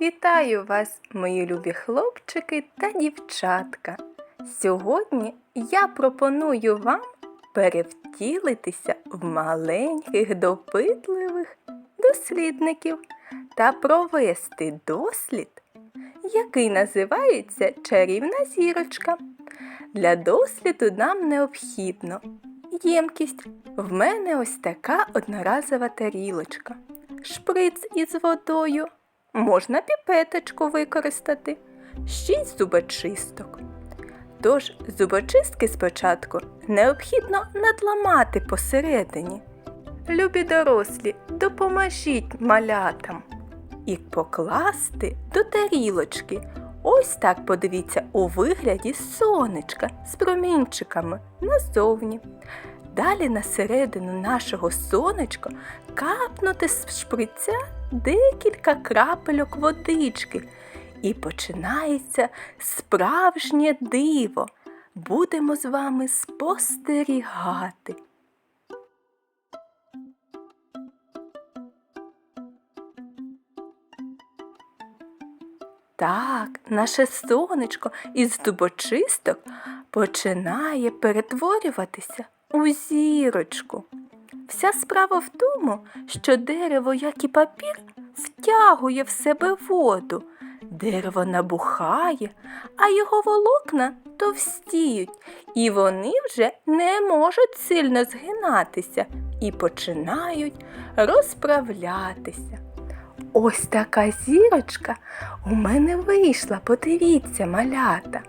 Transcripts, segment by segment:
Вітаю вас, мої любі хлопчики та дівчатка. Сьогодні я пропоную вам перевтілитися в маленьких допитливих дослідників та провести дослід, який називається чарівна зірочка. Для досліду нам необхідно ємкість. В мене ось така одноразова тарілочка, шприц із водою. Можна піпеточку використати, шість зубочисток. Тож зубочистки спочатку необхідно надламати посередині. Любі дорослі, допоможіть малятам і покласти до тарілочки. Ось так подивіться у вигляді сонечка з промінчиками назовні. Далі на середину нашого сонечка капнути з шприця декілька крапельок водички. І починається справжнє диво. Будемо з вами спостерігати. Так, наше сонечко із зубочисток починає перетворюватися у зірочку. Вся справа в тому, що дерево, як і папір, втягує в себе воду. Дерево набухає, а його волокна товстіють, і вони вже не можуть сильно згинатися і починають розправлятися. Ось така зірочка у мене вийшла, подивіться, малята.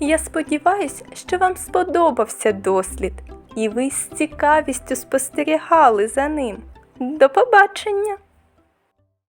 Я сподіваюся, що вам сподобався дослід, і ви з цікавістю спостерігали за ним. До побачення!